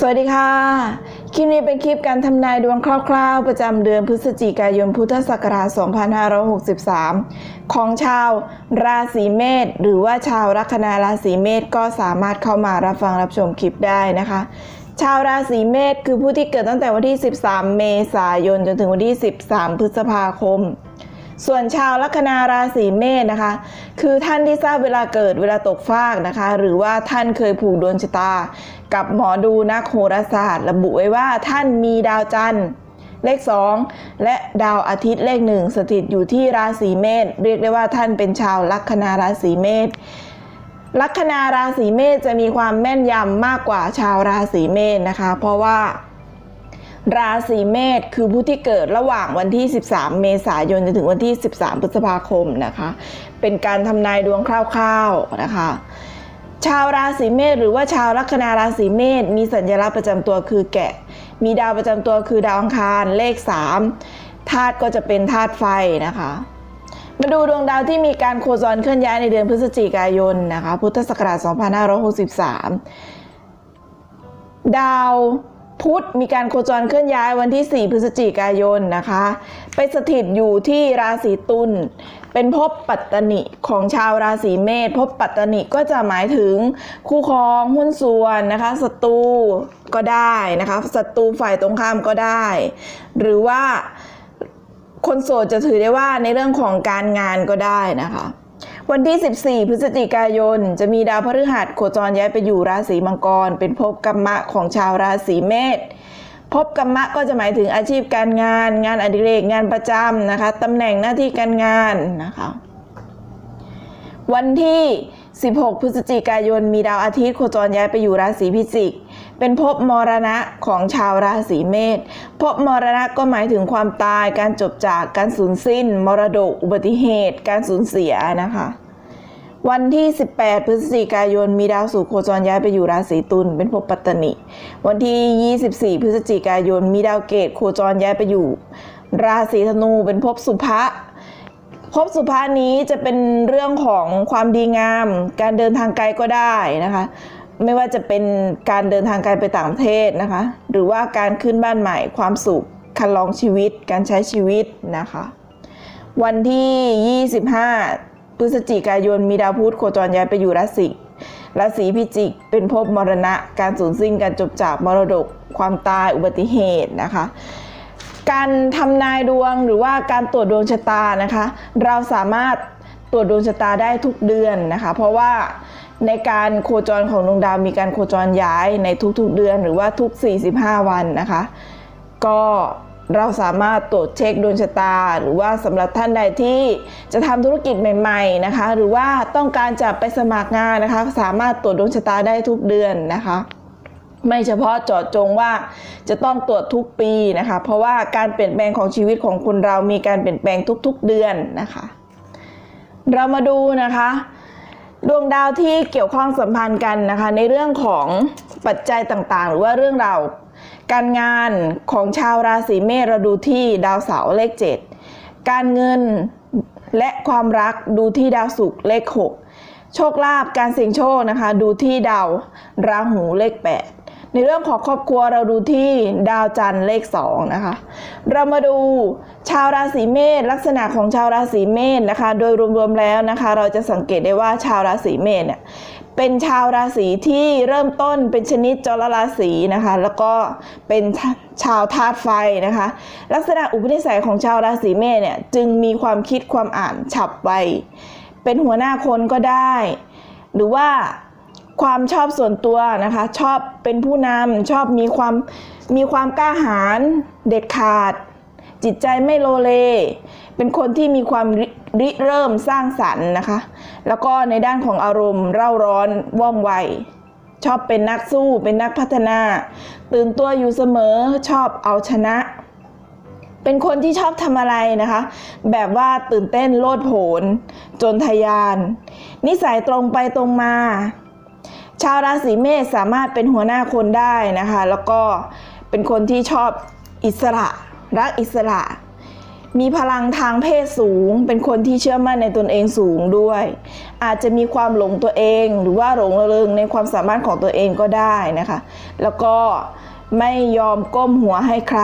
สวัสดีค่ะ คลิปนี้เป็นคลิปการทำนายดวงคร่าวๆ ประจำเดือนพฤศจิกายนพุทธศักราช 2563 ของชาวราศีเมษหรือว่าชาวลัคนาราศีเมษก็สามารถเข้ามารับฟังรับชมคลิปได้นะคะ ชาวราศีเมษคือผู้ที่เกิดตั้งแต่วันที่ 13 เมษายนจนถึงวันที่ 13 พฤษภาคมส่วนชาวลัคนาราศีเมษนะคะ คือท่านที่ทราบเวลาเกิดเวลาตกฟากนะคะ หรือว่าท่านเคยผูกดวงชะตา กับหมอดูนักโหราศาสตร์ ระบุไว้ว่าท่านมีดาวจันทร์เลข 2 และดาวอาทิตย์เลขหนึ่งสถิตอยู่ที่ราศีเมษเรียกได้ว่าท่านเป็นชาวลัคนาราศีเมษลัคนาราศีเมษจะมีความแม่นยำมากกว่าชาวราศีเมษนะคะ เพราะว่า ราศีเมษคือผู้ที่เกิดระหว่างวันที่ 13 เมษายนจนถึงวันที่ 13 พฤษภาคมนะคะ เป็นการทำนายดวงคร่าวๆนะคะ ชาวราศีเมษหรือว่าชาวลัคนาราศีเมษมีสัญลักษณ์ประจำตัวคือแกะ มีดาวประจำตัวคือดาวอังคารเลข3ธาตุก็จะเป็นธาตุไฟนะคะ มาดูดวงดาวที่มีการโคจรเคลื่อนย้ายในเดือนพฤศจิกายนนะคะ พุทธศักราช 2563 ดาว พุธมีการโคจรเคลื่อนย้ายวันที่ 4 พฤศจิกายนนะคะ ไปสถิตอยู่ที่ราศีตุลเป็นภพปัตตนิของชาวราศีเมษภพปัตตนิก็จะหมายถึงคู่ครองหุ้นส่วนนะคะศัตรูก็ได้นะคะศัตรูฝ่ายตรงข้ามก็ได้ หรือว่าคนโสดจะถือได้ว่าในเรื่องของการงานก็ได้นะคะ วันที่ 14 พฤศจิกายน จะมีดาวพฤหัสโคจรย้ายไปอยู่ราศีมังกร เป็นภพกรรมะของชาวราศีเมษภพกรรมะก็จะหมายถึงอาชีพการงาน งานอดิเรกงานประจำนะคะตำแหน่งหน้าที่การงานนะคะวันที่ 16 พฤศจิกายน มีดาวอาทิตย์โคจรย้ายไปอยู่ราศีพิจิก เป็นภพมรณะของชาวราศีเมษภพมรณะก็หมายถึงความตาย การจบจากการสูญสิ้น มรดก อุบัติเหตุ การสูญเสียนะคะวันที่ 18 พฤศจิกายน มีดาวศุโคจรย้ายไปอยู่ราศีตุล เป็นภพปัตตนิ วันที่ 24 พฤศจิกายน มีดาวเกตโคจรย้ายไปอยู่ ราศีธนู เป็นภพสุภะ ภพสุภานี้จะเป็นเรื่องของความดีงาม การเดินทางไกลก็ได้นะคะ ไม่ว่าจะเป็นการเดินทางไกลไปต่างประเทศนะคะ หรือว่าการขึ้นบ้านใหม่ความสุขคันลองชีวิต การใช้ชีวิตนะคะ วันที่ 25 พฤศจิกายนมีดาวพุธโคจรย้ายไปอยู่ราศีราศีพิจิก เป็นภพมรณะ การสูญสิ้นการจบจากมรดก ความตายอุบัติเหตุนะคะ การทำนายดวงหรือว่าการตรวจดวงชะตานะคะ เราสามารถตรวจดวงชะตาได้ทุกเดือนนะคะ เพราะว่า ในการโคจรของดวงดาวมีการโคจรย้ายในทุกๆเดือนหรือว่าทุก 45 วันนะคะ ก็เราสามารถตรวจเช็คดวงชะตา หรือว่าสำหรับท่านใดที่จะทำธุรกิจใหม่ ๆนะคะ หรือว่าต้องการจะไปสมัครงานนะคะ สามารถตรวจดวงชะตาได้ทุกเดือนนะคะ ไม่เฉพาะเจาะจงว่าจะต้องตรวจทุกปีนะคะ เพราะว่าการเปลี่ยนแปลงของชีวิตของคนเรามีการเปลี่ยนแปลงทุกๆเดือนนะคะ เรามาดูนะคะ ดวงดาวที่เกี่ยวข้องสัมพันธ์กันนะคะ ในเรื่องของปัจจัยต่างๆ หรือว่าเรื่องราวการงานของชาวราศีเมษเราดูที่ดาวเสาร์เลข 7 การเงินและความรักดูที่ดาวศุกร์เลข 6 โชคลาภการเสี่ยงโชคนะคะ ดูที่ดาวราหูเลข 8 ในเรื่องของครอบครัวเราดูที่ดาวจันทร์เลข2นะคะ เรามาดูชาวราศีเมษลักษณะของชาวราศีเมษนะคะ โดยรวมๆแล้วนะคะ เราจะสังเกตได้ว่าชาวราศีเมษเนี่ยเป็นชาวราศีที่เริ่มต้นเป็นชนิดจรราศีนะคะ แล้วก็เป็นชาวธาตุไฟนะคะ ลักษณะอุปนิสัยของชาวราศีเมษเนี่ยจึงมีความคิดความอ่านฉับไวเป็นหัวหน้าคนก็ได้ หรือว่า ความชอบส่วนตัวนะคะ ชอบเป็นผู้นำชอบมีความมีความกล้าหาญเด็ดขาด จิตใจไม่โลเล เป็นคนที่มีความริริเริ่มสร้างสรรค์นะคะ แล้วก็ในด้านของอารมณ์เร่าร้อนว่องไวชอบเป็นนักสู้เป็นนักพัฒนา ตื่นตัวอยู่เสมอชอบเอาชนะ เป็นคนที่ชอบทำอะไรนะคะ แบบว่าตื่นเต้นโลดโผน จนทะยาน นิสัยตรงไปตรงมา ชาวราศีเมษสามารถเป็นหัวหน้าคนได้นะคะ แล้วก็เป็นคนที่ชอบอิสระ รักอิสระ มีพลังทางเพศสูง เป็นคนที่เชื่อมั่นในตนเองสูงด้วย อาจจะมีความหลงตัวเอง หรือว่าหลงระเริงในความสามารถของตัวเองก็ได้นะคะ แล้วก็ไม่ยอมก้มหัวให้ใคร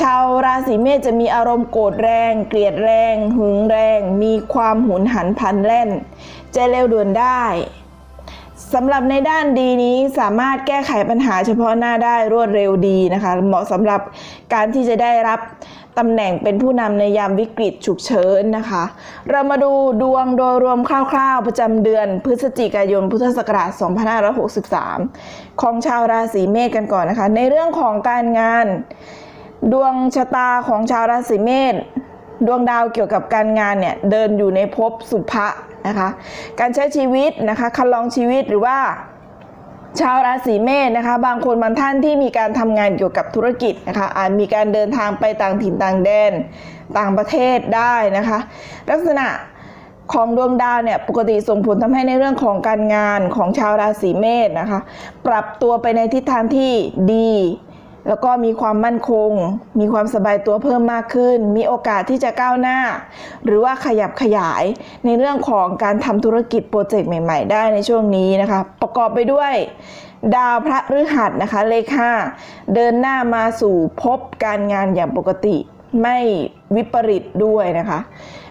ชาวราศีเมษจะมีอารมณ์โกรธแรง เกลียดแรง หึงแรง มีความหุนหันพลันแล่น ใจเร็วด่วนได้ สำหรับในด้านดีนี้สามารถแก้ไขปัญหาเฉพาะหน้าได้รวดเร็วดีนะคะ เหมาะสำหรับการที่จะได้รับตำแหน่งเป็นผู้นำในยามวิกฤตฉุกเฉินนะคะ เรามาดูดวงโดยรวมคร่าวๆ ประจำเดือนพฤศจิกายนพุทธศักราช 2563 ของชาวราศีเมษกันก่อนนะคะ ในเรื่องของการงาน ดวงชะตาของชาวราศีเมษดวงดาวเกี่ยวกับการงานเนี่ยเดินอยู่ในภพสุภะ นะคะ การใช้ชีวิตนะคะคันลองชีวิตหรือว่าชาวราศีเมษนะคะ บางคนบางท่านที่มีการทำงานเกี่ยวกับธุรกิจนะคะอาจมีการเดินทางไปต่างถิ่นต่างแดน ต่างประเทศได้นะคะ ลักษณะของดวงดาวเนี่ยปกติส่งผลทำให้ในเรื่องของการงานของชาวราศีเมษนะคะ ปรับตัวไปในทิศทางที่ดี แล้วก็มีความมั่นคง มีความสบายตัวเพิ่มมากขึ้น มีโอกาสที่จะก้าวหน้า หรือว่าขยับขยายในเรื่องของการทำธุรกิจโปรเจกต์ใหม่ ๆ ได้ในช่วงนี้นะคะ ประกอบไปด้วย ดาวพระฤหัสนะคะเลข5เดินหน้ามาสู่พบการงานอย่างปกติ ไม่วิปริตด้วยนะคะ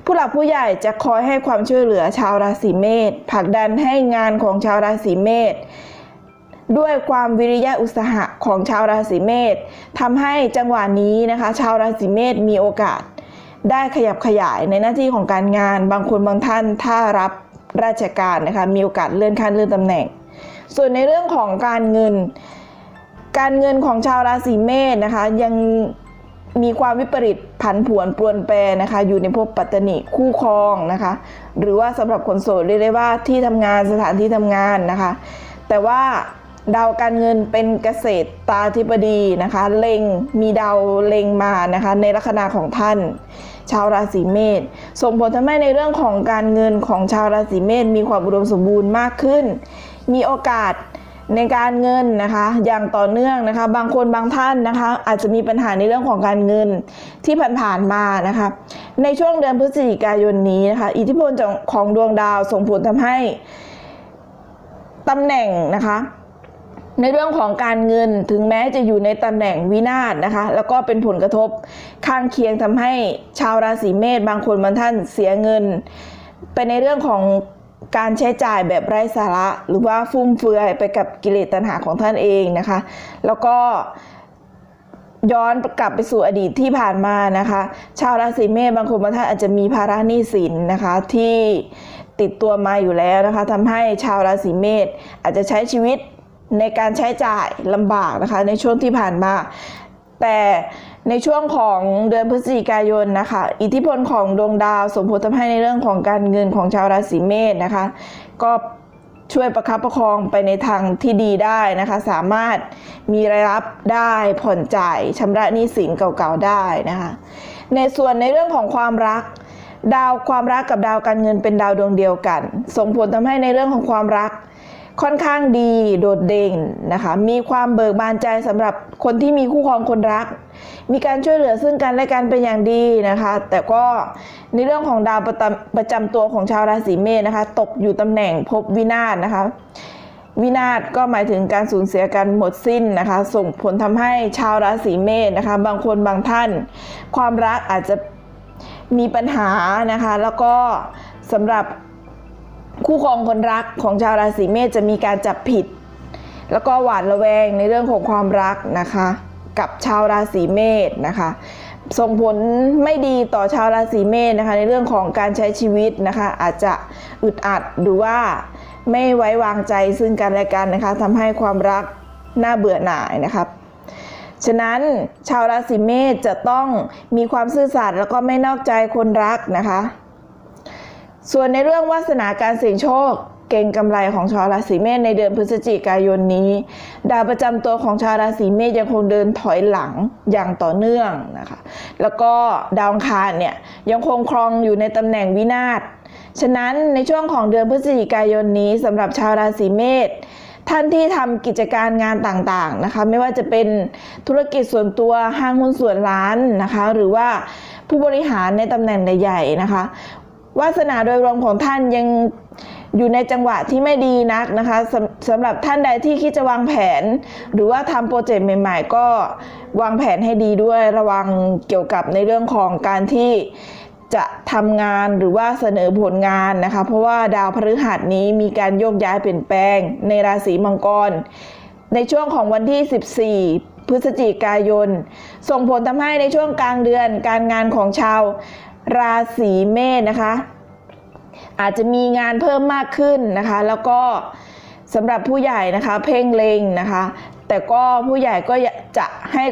ผู้หลักผู้ใหญ่จะคอยให้ความช่วยเหลือชาวราศีเมษผลักดันให้งานของชาวราศีเมษ ด้วยความวิริยะอุตสาหะของชาวราศีเมษทำให้จังหวะนี้นะคะ ชาวราศีเมษมีโอกาส ได้ขยับขยายในหน้าที่ของการงาน บางคนบางท่านถ้ารับราชการนะคะมีโอกาสเลื่อนขั้นเลื่อนตำแหน่ง ส่วนในเรื่องของการเงิน การเงินของชาวราศีเมษนะคะยังมีความวิปริตผันผวนปรวนแปรนะคะ อยู่ในภพปัตตนิคู่ครองนะคะ หรือว่าสำหรับคนโสดเรียกได้ว่าที่ทำงานสถานที่ทำงานนะคะ แต่ว่า ดาวการเงินเป็นเกษตรตาธิบดีนะคะเล็งมีดาวเล็งมานะคะในลัคนาของท่าน ชาวราศีเมษส่งผลทำให้ในเรื่องของการเงินของชาวราศีเมษมีความอุดมสมบูรณ์มากขึ้น มีโอกาสในการเงินนะคะอย่างต่อเนื่องนะคะ บางคนบางท่านนะคะ อาจจะมีปัญหาในเรื่องของการเงินที่ผ่านๆมานะคะ ในช่วงเดือนพฤศจิกายนนี้นะคะ อิทธิพลของดวงดาวส่งผลทำให้ตำแหน่งนะคะ ในเรื่องของการเงินถึงแม้จะอยู่ในตำแหน่งวินาศนะคะ แล้วก็เป็นผลกระทบข้างเคียงทำให้ชาวราศีเมษบางคนบางท่านเสียเงิน ไปในเรื่องของการใช้จ่ายแบบไร้สาระ หรือว่าฟุ่มเฟือยไปกับกิเลสตัณหาของท่านเองนะคะ แล้วก็ย้อนกลับไปสู่อดีตที่ผ่านมานะคะ ชาวราศีเมษบางคนบางท่านอาจจะมีภาระหนี้สินนะคะที่ติดตัวมาอยู่แล้วนะคะทำให้ชาวราศีเมษอาจจะใช้ชีวิต ในการใช้จ่ายลำบากนะคะ ในช่วงที่ผ่านมา แต่ในช่วงของเดือนพฤศจิกายนนะคะ อิทธิพลของดวงดาวสมผลทำให้ในเรื่องของการเงินของชาวราศีเมษนะคะ ก็ช่วยประคับประคองไปในทางที่ดีได้นะคะ สามารถมีรายรับได้ผ่อนจ่ายชำระหนี้สินเก่าๆได้นะคะ ในส่วนในเรื่องของความรัก ดาวความรักกับดาวการเงินเป็นดาวดวงเดียวกัน ส่งผลทำให้ในเรื่องของความรัก ค่อนข้างดีโดดเด่นนะคะ มีความเบิกบานใจสำหรับคนที่มีคู่ครองคนรัก มีการช่วยเหลือซึ่งกันและกันเป็นอย่างดีนะคะ แต่ก็ในเรื่องของดาวประจำประจำตัวของชาวราศีเมษนะคะ ตกอยู่ตำแหน่งภพวินาศนะคะ วินาศก็หมายถึงการสูญเสียกันหมดสิ้นนะคะ ส่งผลทำให้ชาวราศีเมษนะคะ บางคนบางท่าน ความรักอาจจะมีปัญหานะคะ แล้วก็สำหรับ คู่ครองคนรักของชาวราศีเมษจะมีการจับผิด แล้วก็หวาดระแวงในเรื่องของความรักนะคะ กับชาวราศีเมษนะคะส่งผลไม่ดีต่อชาวราศีเมษนะคะ ในเรื่องของการใช้ชีวิตนะคะ อาจจะอึดอัดหรือว่าไม่ไว้วางใจซึ่งกันและกันนะคะทำให้ความรักน่าเบื่อหน่ายนะครับฉะนั้นชาวราศีเมษจะต้องมีความซื่อสัตย์แล้วก็ไม่นอกใจคนรักนะคะ ส่วนในเรื่องวาสนาการเสี่ยงโชค เก่งกำไรของชาวราศีเมษในเดือนพฤศจิกายนนี้ ดาวประจำตัวของชาวราศีเมษยังคงเดินถอยหลังอย่างต่อเนื่องนะคะ แล้วก็ดาวอังคารเนี่ยยังคงครองอยู่ในตำแหน่งวินาศฉะนั้นในช่วงของเดือนพฤศจิกายนนี้สำหรับชาวราศีเมษท่านที่ทำกิจการงานต่างๆนะคะ ไม่ว่าจะเป็นธุรกิจส่วนตัวห้างหุ้นส่วนร้านนะคะ หรือว่าผู้บริหารในตำแหน่งใหญ่ๆนะคะ วาสนาโดยรวมของท่านยังอยู่ในจังหวะที่ไม่ดีนักนะคะสำสำหรับท่านใดที่คิดจะวางแผน หรือว่าทำโปรเจกต์ใหม่ ๆ ก็วางแผนให้ดีด้วยระวังเกี่ยวกับในเรื่องของการที่จะทำงานหรือว่าเสนอผลงานนะคะ เพราะว่าดาวพฤหัสนี้มีการโยกย้ายเปลี่ยนแปลง ในราศีมังกร ในช่วงของวันที่ 14 พฤศจิกายน ส่งผลทำให้ในช่วงกลางเดือนการงานของชาว ราศีเมษนะคะ อาจจะมีงานเพิ่มมากขึ้นนะคะ แล้วก็สำหรับผู้ใหญ่นะคะ เพ่งเลงนะคะ แต่ก็ผู้ใหญ่ก็จะให้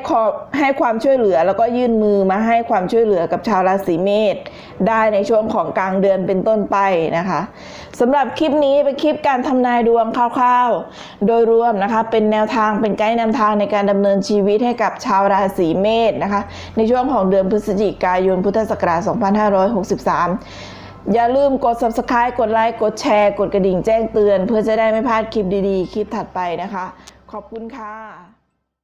ให้ความช่วยเหลือ แล้วก็ยื่นมือมาให้ความช่วยเหลือกับชาวราศีเมษได้ในช่วงของกลางเดือนเป็นต้นไปนะคะสำหรับคลิปนี้เป็นคลิปการทำนายดวงคร่าวๆ โดยรวมนะคะเป็นแนวทางเป็นไกด์นำทางในการดำเนินชีวิตให้กับชาวราศีเมษนะคะในช่วงของเดือนพฤศจิกายนพุทธศักราช 2563อย่าลืมกด subscribe กดไลค์ กดแชร์ กดกระดิ่งแจ้งเตือน เพื่อจะได้ไม่พลาดคลิปดีๆ คลิปถัดไปนะคะ ขอบคุณค่ะ